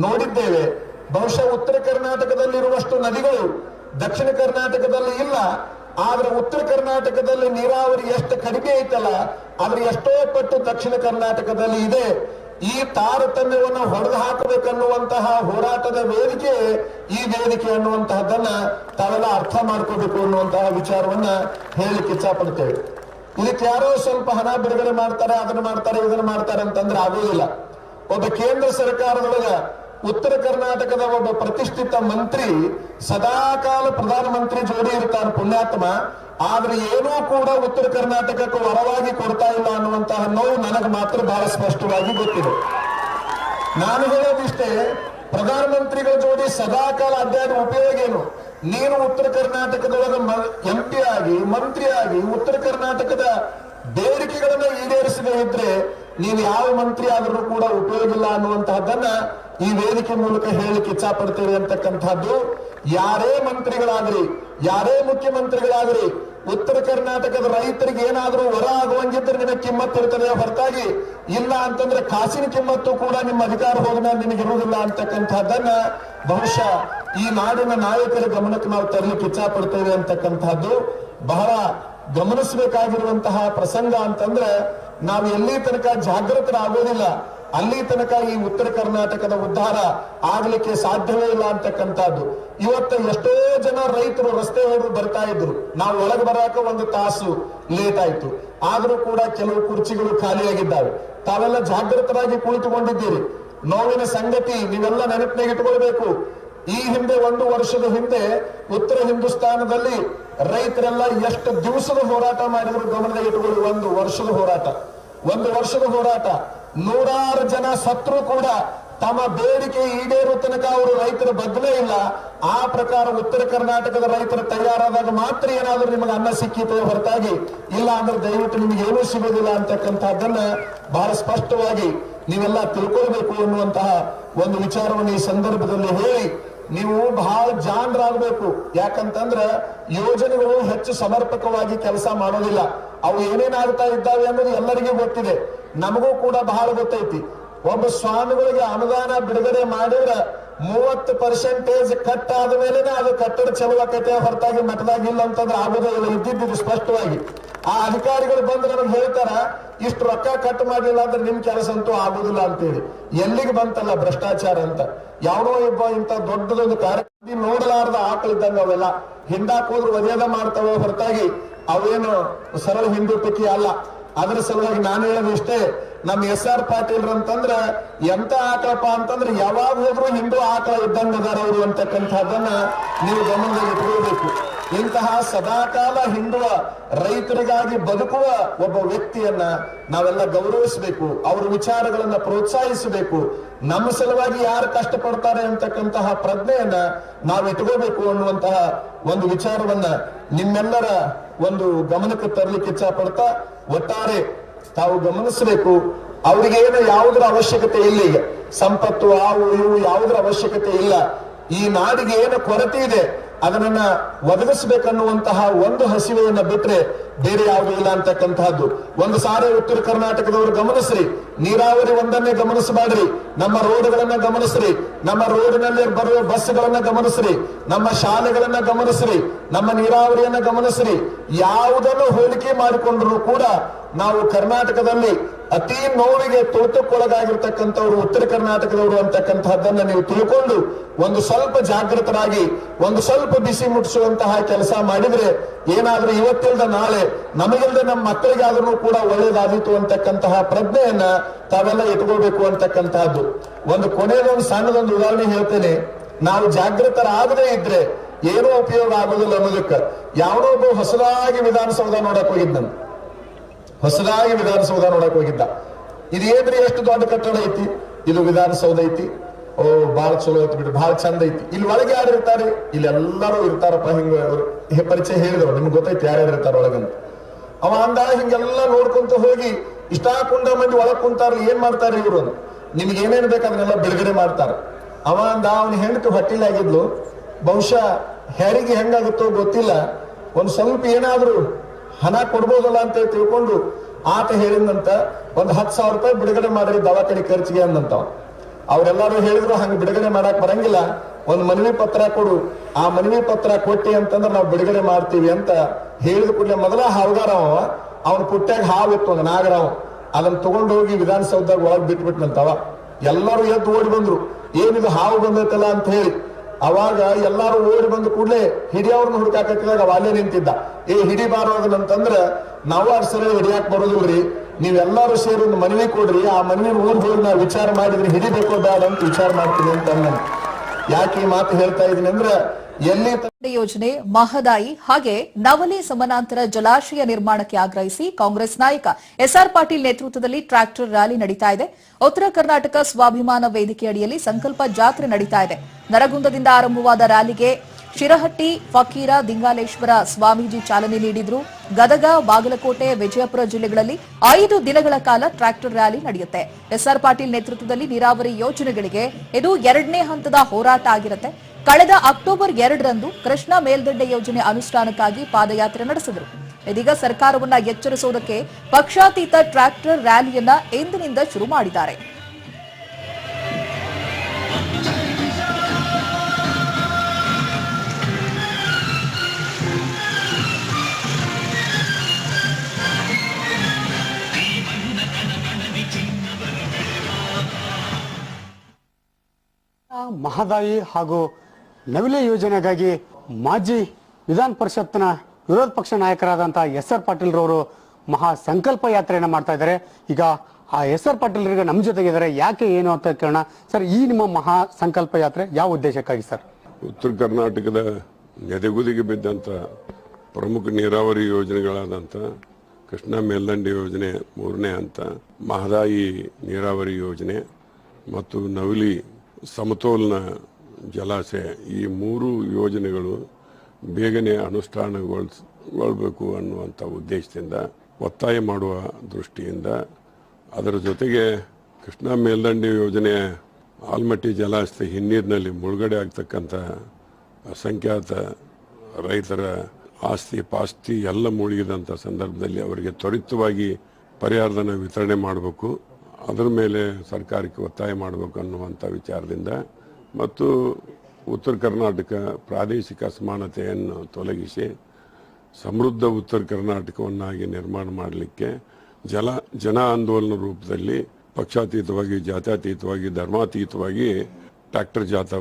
ನೋಡಿದ್ದೇವೆ. ಬಹುಶಃ ಉತ್ತರ ಕರ್ನಾಟಕದಲ್ಲಿರುವಷ್ಟು ನದಿಗಳು ದಕ್ಷಿಣ ಕರ್ನಾಟಕದಲ್ಲಿ ಇಲ್ಲ, ಆದ್ರೆ ಉತ್ತರ ಕರ್ನಾಟಕದಲ್ಲಿ ನೀರಾವರಿ ಎಷ್ಟು ಕಡಿಮೆ ಐತಲ್ಲ ಆದ್ರೆ ಎಷ್ಟೋ ಪಟ್ಟು ದಕ್ಷಿಣ ಕರ್ನಾಟಕದಲ್ಲಿ ಇದೆ. ಈ ತಾರತಮ್ಯವನ್ನು ಹೊಡೆದು ಹಾಕಬೇಕನ್ನುವಂತಹ ಹೋರಾಟದ ವೇದಿಕೆ, ಈ ವೇದಿಕೆ ಅನ್ನುವಂತಹದ್ದನ್ನ ತಾವೆಲ್ಲ ಅರ್ಥ ಮಾಡ್ಕೋಬೇಕು ಅನ್ನುವಂತಹ ವಿಚಾರವನ್ನ ಹೇಳಿಕ್ಕೆ ಇಚ್ಛಪಡ್ತೇವೆ. ಇದಕ್ಕೆ ಯಾರೋ ಸ್ವಲ್ಪ ಹಣ ಬಿಡುಗಡೆ ಮಾಡ್ತಾರೆ, ಅದನ್ನ ಮಾಡ್ತಾರೆ, ಇದನ್ನ ಮಾಡ್ತಾರೆ ಅಂತಂದ್ರೆ ಆಗೋದಿಲ್ಲ ಒಬ್ಬ ಕೇಂದ್ರ ಸರ್ಕಾರದೊಳಗ ಉತ್ತರ ಕರ್ನಾಟಕದ ಒಬ್ಬ ಪ್ರತಿಷ್ಠಿತ ಮಂತ್ರಿ, ಸದಾಕಾಲ ಪ್ರಧಾನಮಂತ್ರಿ ಜೋಡಿ ಇರ್ತಾನೆ ಪುಣ್ಯಾತ್ಮ. ಆದ್ರೆ ಏನೂ ಕೂಡ ಉತ್ತರ ಕರ್ನಾಟಕಕ್ಕೆ ವರವಾಗಿ ಕೊಡ್ತಾ ಇಲ್ಲ ಅನ್ನುವಂತಹ ನೋವು ನನಗೆ ಮಾತ್ರ ಬಹಳ ಸ್ಪಷ್ಟವಾಗಿ ಗೊತ್ತಿದೆ. ನಾನು ಹೇಳೋದಿಷ್ಟೇ ಪ್ರಧಾನಮಂತ್ರಿಗಳ ಜೋಡಿ ಸದಾಕಾಲ ಅಧ್ಯಯನ ಉಪಯೋಗ ಏನು? ನೀನು ಉತ್ತರ ಕರ್ನಾಟಕದೊಳಗ ಎಂ ಪಿ ಆಗಿ, ಮಂತ್ರಿ ಆಗಿ ಉತ್ತರ ಕರ್ನಾಟಕದ ಬೇಡಿಕೆಗಳನ್ನ ಈಡೇರಿಸದೇ ಇದ್ರೆ ನೀವು ಯಾವ ಮಂತ್ರಿ ಆದ್ರೂ ಕೂಡ ಉಪಯೋಗ ಇಲ್ಲ ಅನ್ನುವಂತಹದ್ದನ್ನ ಈ ವೇದಿಕೆ ಮೂಲಕ ಹೇಳಲಿಕ್ಕೆ ಇಚ್ಛಾಪಡ್ತೇವೆ ಅಂತಕ್ಕಂಥದ್ದು, ಯಾರೇ ಮಂತ್ರಿಗಳಾಗ್ರಿ ಯಾರೇ ಮುಖ್ಯಮಂತ್ರಿಗಳಾಗ್ರಿ ಉತ್ತರ ಕರ್ನಾಟಕದ ರೈತರಿಗೆ ಏನಾದ್ರೂ ವರ ಆಗುವಂಗಿದ್ರೆ ನಿಮಗೆ ಕಿಮ್ಮತ್ತು ಇರ್ತದೆ ಹೊರತಾಗಿ, ಇಲ್ಲ ಅಂತಂದ್ರೆ ಕಾಸಿನ ಕಿಮ್ಮತ್ತು ಕೂಡ ನಿಮ್ಮ ಅಧಿಕಾರ ಹೋದ್ರೆ ನಿಮಗೆ ಇರುವುದಿಲ್ಲ ಅಂತಕ್ಕಂಥದ್ದನ್ನ ಬಹುಶಃ ಈ ನಾಡಿನ ನಾಯಕರ ಗಮನಕ್ಕೆ ನಾವು ತರಲಿಕ್ಕೆ ಇಚ್ಛಾಪಡ್ತೇವೆ ಅಂತಕ್ಕಂಥದ್ದು. ಬಹಳ ಗಮನಿಸಬೇಕಾಗಿರುವಂತಹ ಪ್ರಸಂಗ ಅಂತಂದ್ರೆ, ನಾವು ಎಲ್ಲಿ ತನಕ ಜಾಗೃತರಾಗೋದಿಲ್ಲ. ಅಲ್ಲಿ ತನಕ ಈ ಉತ್ತರ ಕರ್ನಾಟಕದ ಉದ್ಧಾರ ಆಗ್ಲಿಕ್ಕೆ ಸಾಧ್ಯವೇ ಇಲ್ಲ ಅಂತಕ್ಕಂಥದ್ದು. ಇವತ್ತು ಎಷ್ಟೋ ಜನ ರೈತರು ರಸ್ತೆ ಹೊಡೆದು ಬರ್ತಾ ಇದ್ರು. ನಾವು ಒಳಗೆ ಬರಾಕ ಒಂದು ತಾಸು ಲೇಟ್ ಆಯ್ತು. ಆದ್ರೂ ಕೂಡ ಕೆಲವು ಕುರ್ಚಿಗಳು ಖಾಲಿಯಾಗಿದ್ದಾವೆ. ತಾವೆಲ್ಲ ಜಾಗೃತರಾಗಿ ಕುಳಿತುಕೊಂಡಿದ್ದೀರಿ. ನೋವಿನ ಸಂಗತಿ ನೀವೆಲ್ಲ ನೆನಪಿನಾಗ ಇಟ್ಕೊಳ್ಬೇಕು. ಈ ಹಿಂದೆ ಒಂದು ವರ್ಷದ ಹಿಂದೆ ಉತ್ತರ ಹಿಂದೂಸ್ತಾನದಲ್ಲಿ ರೈತರೆಲ್ಲ ಎಷ್ಟು ದಿವಸದ ಹೋರಾಟ ಮಾಡಿದ್ರು ಗಮನದಾಗ ಇಟ್ಕೊಳ್ಳಿ. ಒಂದು ವರ್ಷದ ಹೋರಾಟ. ಒಂದು ವರ್ಷದ ಹೋರಾಟ. ನೂರಾರು ಜನ ಸತ್ರು ಕೂಡ ತಮ್ಮ ಬೇಡಿಕೆ ಈಡೇರುವ ತನಕ ಅವರು ರೈತರ ಬದಲೇ ಇಲ್ಲ. ಆ ಪ್ರಕಾರ ಉತ್ತರ ಕರ್ನಾಟಕದ ರೈತರು ತಯಾರಾದಾಗ ಮಾತ್ರ ಏನಾದ್ರೂ ನಿಮಗೆ ಅನ್ನ ಸಿಕ್ಕಿತು ಹೊರತಾಗಿ, ಇಲ್ಲ ಅಂದ್ರೆ ದಯವಿಟ್ಟು ನಿಮ್ಗೆ ಏನೂ ಸಿಗೋದಿಲ್ಲ ಅಂತಕ್ಕಂಥದ್ದನ್ನ ಬಹಳ ಸ್ಪಷ್ಟವಾಗಿ ನೀವೆಲ್ಲ ತಿಳ್ಕೊಳ್ಬೇಕು ಅನ್ನುವಂತಹ ಒಂದು ವಿಚಾರವನ್ನು ಈ ಸಂದರ್ಭದಲ್ಲಿ ಹೇಳಿ ನೀವು ಬಹಳ ಜಾಣರಾಗಬೇಕು. ಯಾಕಂತಂದ್ರ ಯೋಜನೆಗಳು ಹೆಚ್ಚು ಸಮರ್ಪಕವಾಗಿ ಕೆಲಸ ಮಾಡೋದಿಲ್ಲ. ಅವು ಏನೇನಾಗ್ತಾ ಇದ್ದಾವೆ ಅನ್ನೋದು ಎಲ್ಲರಿಗೂ ಗೊತ್ತಿದೆ. ನಮಗೂ ಕೂಡ ಬಹಳ ಗೊತ್ತೈತಿ. ಒಬ್ಬ ಸ್ವಾಮಿಗಳಿಗೆ ಅನುದಾನ ಬಿಡುಗಡೆ ಮಾಡಿದ್ರ ಮೂವತ್ತು ಪರ್ಸೆಂಟೇಜ್ ಕಟ್ ಆದ ಮೇಲೆನೆ ಅದು ಕಟ್ಟಡ ಚಲುವಾಕೈತೆ ಹೊರತಾಗಿ ಮಠದಾಗಿಲ್ಲ ಅಂತಂದ್ರೆ ಆಗೋದೇ ಇಲ್ಲ. ಇದ್ದಿದ್ದು ಸ್ಪಷ್ಟವಾಗಿ. ಆ ಅಧಿಕಾರಿಗಳು ಬಂದು ನಮಗೆ ಹೇಳ್ತಾರ, ಇಷ್ಟು ರೊಕ್ಕ ಕಟ್ ಮಾಡಿಲ್ಲ ಅಂದ್ರೆ ನಿಮ್ ಕೆಲಸ ಅಂತೂ ಆಗುದಿಲ್ಲ ಅಂತೇಳಿ. ಎಲ್ಲಿಗೆ ಬಂತಲ್ಲ ಭ್ರಷ್ಟಾಚಾರ ಅಂತ? ಯಾವನೋ ಒಬ್ಬ ಇಂತ ದೊಡ್ಡದೊಂದು ಕಾರ್ಯಕ್ರಮ ನೋಡಲಾರದ ಆಕಳಿದ್ದಂಗ ಅವೆಲ್ಲ. ಹಿಂದಾಕ್ ಹೋದ್ರು ಒದೇದ ಮಾಡ್ತಾವ ಹೊರತಾಗಿ ಅವೇನು ಸರಳ ಹಿಂದೂ ಪೈಕಿ ಅಲ್ಲ. ಅದರ ಸಲುವಾಗಿ ನಾನು ಹೇಳೋದು ಇಷ್ಟೇ ನಮ್ ಎಸ್ ಆರ್ ಪಾಟೀಲ್ ಅಂತಂದ್ರ ಎಂತ ಆಕಳಪ್ಪ ಅಂತಂದ್ರೆ ಯಾವಾಗ ಹೋದ್ರು ಹಿಂದೂ ಆಕಳ ಇದ್ದಂಗ ಅದಾರ ಅವರು ಅಂತಕ್ಕಂಥದ್ದನ್ನ ನೀವು ಗಮನದಲ್ಲಿ ಇಟ್ಕೊಳ್ಬೇಕು. ಇಂತಹ ಸದಾಕಾಲ ಹಿಂಡುವ ರೈತರಿಗಾಗಿ ಬದುಕುವ ಒಬ್ಬ ವ್ಯಕ್ತಿಯನ್ನ ನಾವೆಲ್ಲ ಗೌರವಿಸಬೇಕು, ಅವ್ರ ವಿಚಾರಗಳನ್ನ ಪ್ರೋತ್ಸಾಹಿಸಬೇಕು. ನಮ್ಮ ಸಲುವಾಗಿ ಯಾರು ಕಷ್ಟಪಡ್ತಾರೆ ಅಂತಕ್ಕಂತಹ ಪ್ರಜ್ಞೆಯನ್ನ ನಾವು ಇಟ್ಕೋಬೇಕು ಅನ್ನುವಂತಹ ಒಂದು ವಿಚಾರವನ್ನ ನಿಮ್ಮೆಲ್ಲರ ಒಂದು ಗಮನಕ್ಕೆ ತರಲಿಕ್ಕೆ ಇಚ್ಛಾ ಪಡ್ತಾ ಒಟ್ಟಾರೆ ತಾವು ಗಮನಿಸಬೇಕು, ಅವ್ರಿಗೇನು ಯಾವುದರ ಅವಶ್ಯಕತೆ ಇಲ್ಲ ಈಗ. ಸಂಪತ್ತು ಆವು ಇವು ಯಾವುದರ ಅವಶ್ಯಕತೆ ಇಲ್ಲ. ಈ ನಾಡಿಗೆ ಏನು ಕೊರತೆ ಇದೆ? ಅದನ್ನ ಒದಗಿಸಬೇಕನ್ನುವಂತಹ ಒಂದು ಹಸಿವೆಯನ್ನ ಬಿಟ್ರೆ ಬೇರೆ ಯಾವುದು ಇಲ್ಲ ಅಂತಕ್ಕಂತಹದ್ದು. ಒಂದು ಸಾರಿ ಉತ್ತರ ಕರ್ನಾಟಕದವರು ಗಮನಿಸ್ರಿ. ನೀರಾವರಿ ಒಂದನ್ನೇ ಗಮನಿಸಬಾಡ್ರಿ. ನಮ್ಮ ರೋಡ್ಗಳನ್ನ ಗಮನಿಸ್ರಿ. ನಮ್ಮ ರೋಡಿನಲ್ಲಿ ಬರುವ ಬಸ್ಗಳನ್ನ ಗಮನಿಸ್ರಿ. ನಮ್ಮ ಶಾಲೆಗಳನ್ನ ಗಮನಿಸ್ರಿ. ನಮ್ಮ ನೀರಾವರಿಯನ್ನ ಗಮನಿಸ್ರಿ. ಯಾವುದನ್ನು ಹೋಲಿಕೆ ಮಾಡಿಕೊಂಡ್ರು ಕೂಡ ನಾವು ಕರ್ನಾಟಕದಲ್ಲಿ ಅತಿ ನೋವಿಗೆ ತುಳಿತಕ್ಕೊಳಗಾಗಿರ್ತಕ್ಕಂಥವ್ರು ಉತ್ತರ ಕರ್ನಾಟಕದವರು ಅಂತಕ್ಕಂತಹದ್ದನ್ನ ನೀವು ತಿಳ್ಕೊಂಡು ಒಂದು ಸ್ವಲ್ಪ ಜಾಗೃತರಾಗಿ, ಒಂದು ಸ್ವಲ್ಪ ಬಿಸಿ ಮುಟ್ಟಿಸುವಂತಹ ಕೆಲಸ ಮಾಡಿದ್ರೆ ಏನಾದ್ರೂ ಇವತ್ತಿಲ್ದ ನಾಳೆ ನಮಗಿಲ್ದ ನಮ್ಮ ಮಕ್ಕಳಿಗಾದ್ರೂ ಕೂಡ ಒಳ್ಳೇದಾದೀತು ಅಂತಕ್ಕಂತಹ ಪ್ರಜ್ಞೆಯನ್ನ ತಾವೆಲ್ಲ ಇಟ್ಕೋಬೇಕು ಅಂತಕ್ಕಂತಹದ್ದು ಒಂದು ಕೊನೆಯದೊಂದು ಸಣ್ಣದೊಂದು ಉದಾಹರಣೆ ಹೇಳ್ತೇನೆ. ನಾವು ಜಾಗೃತರಾಗದೇ ಇದ್ರೆ ಏನೂ ಉಪಯೋಗ ಆಗೋದಿಲ್ಲ ಅನ್ನೋದಕ್ಕೆ. ಯಾವನೋ ಒಬ್ಬ ಹೊಸದಾಗಿ ವಿಧಾನಸೌಧ ನೋಡಕ್ ಹೋಗಿದ್ದ ಹೊಸದಾಗಿ ವಿಧಾನಸೌಧ ನೋಡಕ್ ಹೋಗಿದ್ದ. ಇದು ಏನ್ರಿ ಎಷ್ಟು ದೊಡ್ಡ ಕಟ್ಟಡ ಐತಿ? ಇದು ವಿಧಾನಸೌಧ ಐತಿ. ಓ ಬಾಳ ಚಲೋ ಐತಿ ಬಿಡ್ರಿ. ಬಹಳ ಚಂದ ಐತಿ. ಇಲ್ಲಿ ಒಳಗೆ ಯಾರು ಇರ್ತಾರೆ? ಇಲ್ಲಿ ಎಲ್ಲರೂ ಇರ್ತಾರಪ್ಪ, ಹಿಂಗ ಪರಿಚಯ ಹೇಳಿದ್ರು. ನಿಮ್ಗೆ ಗೊತ್ತೈತಿ ಯಾರ್ಯಾರು ಇರ್ತಾರ ಒಳಗಂತ. ಅವ ಅಂದ ಹಿಂಗೆಲ್ಲ ನೋಡ್ಕೊಂತ ಹೋಗಿ ಇಷ್ಟಾ ಕುಂಡ ಮಂದಿ ಒಳಗ್ ಕುಂತಾರ ಏನ್ ಮಾಡ್ತಾರೆ ಇವ್ರು? ನಿಮ್ಗೆ ಏನೇನ್ ಬೇಕು ಅದನ್ನೆಲ್ಲ ಬಿಡುಗಡೆ ಮಾಡ್ತಾರ. ಅವ ಅಂದ, ಅವನ ಹೆಂಡತಿ ಹೊಟ್ಟಿಲಾಗಿದ್ಲು. ಬಹುಶಃ ಹೆರಿಗೆ ಹೆಂಗಾಗುತ್ತೋ ಗೊತ್ತಿಲ್ಲ. ಒಂದ್ ಸ್ವಲ್ಪ ಏನಾದ್ರೂ ಹಣ ಕೊಡ್ಬೋದಲ್ಲ ಅಂತ ತಿಳ್ಕೊಂಡು ಆತ ಹೇಳಿದಂತ ಒಂದ್ ಹತ್ತು ಸಾವಿರ ರೂಪಾಯಿ ಬಿಡುಗಡೆ ಮಾಡ್ರಿ ದವಾಖಾನೆ ಖರ್ಚಿಗೆ ಅಂದಂತ ಅವ್ರೆಲ್ಲಾರು ಹೇಳಿದ್ರು ಹಂಗ ಬಿಡುಗಡೆ ಮಾಡಕ್ ಬರಂಗಿಲ್ಲ. ಒಂದ್ ಮನವಿ ಪತ್ರ ಕೊಡು. ಆ ಮನವಿ ಪತ್ರ ಕೊಟ್ಟಿ ಅಂತಂದ್ರೆ ನಾವು ಬಿಡುಗಡೆ ಮಾಡ್ತೀವಿ ಅಂತ ಹೇಳಿದ ಕೂಡಲೇ ಮೊದಲ ಹಾವುಗಾರ ಅವನ ಪುಟ್ಟಾಗ ಹಾವು ಇತ್ತು ಒಂದು ನಾಗರಾವ್. ಅದನ್ನ ತಗೊಂಡು ಹೋಗಿ ವಿಧಾನಸೌಧದಾಗ ಒಳಗ್ ಬಿಟ್ಬಿಟ್ನಂತವ ಎಲ್ಲರೂ ಎದ್ದು ಓಡಿ ಬಂದ್ರು. ಏನಿದು ಹಾವು ಬಂದೈತಲ್ಲ ಅಂತ ಹೇಳಿ. ಅವಾಗ ಎಲ್ಲಾರು ಓಡಿ ಬಂದ ಕೂಡಲೇ ಹಿಡಿಯವ್ರನ್ನ ಹುಡುಕಾಕತ್ತಿದಾಗ ಅವ ಅಲ್ಲೇ ನಿಂತಿದ್ದ. ಏ, ಹಿಡಿ ಬಾರೋದನ್ನಂತಂದ್ರ ನಾವು ಅದ್ ಸರಿ ಹಿಡಿಯಾಕ್ ಬರೋದಿಲ್ರಿ ನೀವೆಲ್ಲಾರು ಸೇರಿ ಒಂದು ಮನವಿ ಕೊಡ್ರಿ. ಆ ಮನವಿ ನಾವು ವಿಚಾರ ಮಾಡಿದ್ರೆ ಹಿಡಿಬೇಕೋ ಬೇಡ ಅಂತ ವಿಚಾರ ಮಾಡ್ತೀವಿ ಅಂತ ಯಾಕೆ ಈ ಮಾತು ಹೇಳ್ತಾ ಇದೀನಿ ಅಂದ್ರ ಯೋಜನೆ, ಮಹದಾಯಿ, ಹಾಗೆ ನವಲಿ ಸಮಾನಾಂತರ ಜಲಾಶಯ ನಿರ್ಮಾಣಕ್ಕೆ ಆಗ್ರಹಿಸಿ ಕಾಂಗ್ರೆಸ್ ನಾಯಕ ಎಸ್ಆರ್ ಪಾಟೀಲ್ ನೇತೃತ್ವದಲ್ಲಿ ಟ್ರ್ಯಾಕ್ಟರ್ ರ್ಯಾಲಿ ನಡೀತಾ ಇದೆ. ಉತ್ತರ ಕರ್ನಾಟಕ ಸ್ವಾಭಿಮಾನ ವೇದಿಕೆ ಅಡಿಯಲ್ಲಿ ಸಂಕಲ್ಪ ಜಾತ್ರೆ ನಡೀತಾ ಇದೆ. ನರಗುಂದದಿಂದ ಆರಂಭವಾದ ರ್ಯಾಲಿಗೆ ಶಿರಹಟ್ಟಿ, ಫಕೀರ, ದಿಂಗಾಲೇಶ್ವರ ಸ್ವಾಮೀಜಿ ಚಾಲನೆ ನೀಡಿದ್ರು. ಗದಗ, ಬಾಗಲಕೋಟೆ, ವಿಜಯಪುರ ಜಿಲ್ಲೆಗಳಲ್ಲಿ ಐದು ದಿನಗಳ ಕಾಲ ಟ್ರ್ಯಾಕ್ಟರ್ ರ್ಯಾಲಿ ನಡೆಯುತ್ತೆ. ಎಸ್ಆರ್ ಪಾಟೀಲ್ ನೇತೃತ್ವದಲ್ಲಿ ನೀರಾವರಿ ಯೋಜನೆಗಳಿಗೆ ಇದು ಎರಡನೇ ಹಂತದ ಹೋರಾಟ ಆಗಿರುತ್ತೆ. ಕಳೆದ ಅಕ್ಟೋಬರ್ ಎರಡರಂದು ಕೃಷ್ಣಾ ಮೇಲ್ದಂಡೆ ಯೋಜನೆ ಅನುಷ್ಠಾನಕ್ಕಾಗಿ ಪಾದಯಾತ್ರೆ ನಡೆಸಿದರು. ಇದೀಗ ಸರ್ಕಾರವನ್ನ ಎಚ್ಚರಿಸುವುದಕ್ಕೆ ಪಕ್ಷಾತೀತ ಟ್ರ್ಯಾಕ್ಟರ್ ರ್ಯಾಲಿಯನ್ನ ಇಂದಿನಿಂದ ಶುರು ಮಾಡಿದ್ದಾರೆ. ಮಹದಾಯಿ ಹಾಗೂ ನವಿಲೆ ಯೋಜನೆಗಾಗಿ ಮಾಜಿ ವಿಧಾನ ಪರಿಷತ್ನ ವಿರೋಧ ಪಕ್ಷ ನಾಯಕರಾದಂತಹ ಎಸ್ ಆರ್ ಪಾಟೀಲ್ ರವರು ಮಹಾ ಸಂಕಲ್ಪ ಯಾತ್ರೆಯನ್ನು ಮಾಡ್ತಾ ಇದ್ದಾರೆ. ಈಗ ಆ ಎಸ್ ಆರ್ ಪಾಟೀಲ್ರಿಗೆ ನಮ್ಮ ಜೊತೆಗಿದ್ದಾರೆ. ಯಾಕೆ ಏನು ಅಂತ ಕೇಳೋಣ. ಸರ್, ಈ ನಿಮ್ಮ ಮಹಾ ಸಂಕಲ್ಪ ಯಾತ್ರೆ ಯಾವ ಉದ್ದೇಶಕ್ಕಾಗಿ ಸರ್? ಉತ್ತರ ಕರ್ನಾಟಕದ ನೆದೆಗುದಿಗೆ ಬಿದ್ದಂಥ ಪ್ರಮುಖ ನೀರಾವರಿ ಯೋಜನೆಗಳಾದಂಥ ಕೃಷ್ಣ ಮೇಲ್ದಂಡೆ ಯೋಜನೆ ಮೂರನೇ ಹಂತ, ಮಹದಾಯಿ ನೀರಾವರಿ ಯೋಜನೆ ಮತ್ತು ನವಲಿ ಸಮತೋಲನ ಜಲಾಶಯ, ಈ ಮೂರು ಯೋಜನೆಗಳು ಬೇಗನೆ ಅನುಷ್ಠಾನಗೊಳಿಸಬೇಕು ಅನ್ನುವಂಥ ಉದ್ದೇಶದಿಂದ, ಒತ್ತಾಯ ಮಾಡುವ ದೃಷ್ಟಿಯಿಂದ, ಅದರ ಜೊತೆಗೆ ಕೃಷ್ಣಾ ಮೇಲ್ದಂಡೆ ಯೋಜನೆ, ಆಲ್ಮಟ್ಟಿ ಜಲಾಶಯ ಹಿನ್ನೀರಿನಲ್ಲಿ ಮುಳುಗಡೆ ಆಗ್ತಕ್ಕಂಥ ಅಸಂಖ್ಯಾತ ರೈತರ ಆಸ್ತಿ ಪಾಸ್ತಿ ಎಲ್ಲ ಮುಳುಗಿದಂಥ ಸಂದರ್ಭದಲ್ಲಿ ಅವರಿಗೆ ತ್ವರಿತವಾಗಿ ಪರಿಹಾರಧನ ವಿತರಣೆ ಮಾಡಬೇಕು. ಅದರ ಮೇಲೆ ಸರ್ಕಾರಕ್ಕೆ ಒತ್ತಾಯ ಮಾಡಬೇಕು ಅನ್ನುವಂಥ ವಿಚಾರದಿಂದ ಮತ್ತು ಉತ್ತರ ಕರ್ನಾಟಕ ಪ್ರಾದೇಶಿಕ ಅಸಮಾನತೆಯನ್ನು ತೊಲಗಿಸಿ ಸಮೃದ್ಧ ಉತ್ತರ ಕರ್ನಾಟಕವನ್ನಾಗಿ ನಿರ್ಮಾಣ ಮಾಡಲಿಕ್ಕೆ ಜಲ, ಜನ ಆಂದೋಲನ ರೂಪದಲ್ಲಿ ಪಕ್ಷಾತೀತವಾಗಿ, ಜಾತ್ಯಾತೀತವಾಗಿ, ಧರ್ಮಾತೀತವಾಗಿ ಟ್ರ್ಯಾಕ್ಟರ್ ಜಾಥಾ